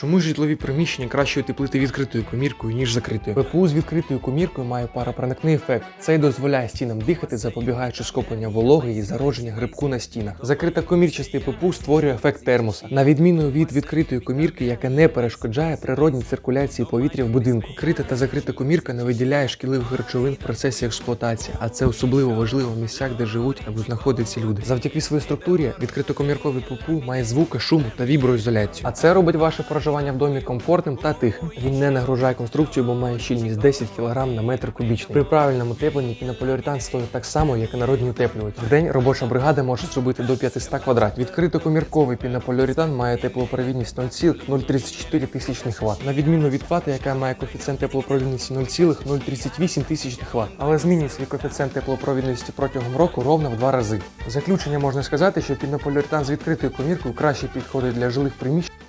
Чому житлові приміщення краще утеплити відкритою коміркою, ніж закритою? ППУ з відкритою коміркою має паропроникний ефект. Це дозволяє стінам дихати, запобігаючи скоплення вологи і зародження грибку на стінах. Закрита комірчастий ППУ створює ефект термоса, на відміну від відкритої комірки, яка не перешкоджає природній циркуляції повітря в будинку. Крита та закрита комірка не виділяє шкідливих речовин в процесі експлуатації, а це особливо важливо в місцях, де живуть або знаходяться люди. Завдяки своїй структурі відкритокомірковий ППУ має звуки, шуму та віброізоляцію. А це робить ваше проживання в домі комфортним та тихим. Він не нагружає конструкцію, бо має щільність 10 кг на метр кубічний. При правильному утепленні пінополіуретан стоїть так само, як і народні утеплювачі. В день робоча бригада може зробити до 500 квадратів. Відкритокомірковий пінополіуретан має теплопровідність 0,034 тисячних Вт. На відміну від вати, яка має коефіцієнт теплопровідності 0,038 тисячних Вт. Але змінює свій коефіцієнт теплопровідності протягом року ровно в два рази. В заключення можна сказати, що пінополіуретан з відкритою коміркою краще підходить для жилих приміщень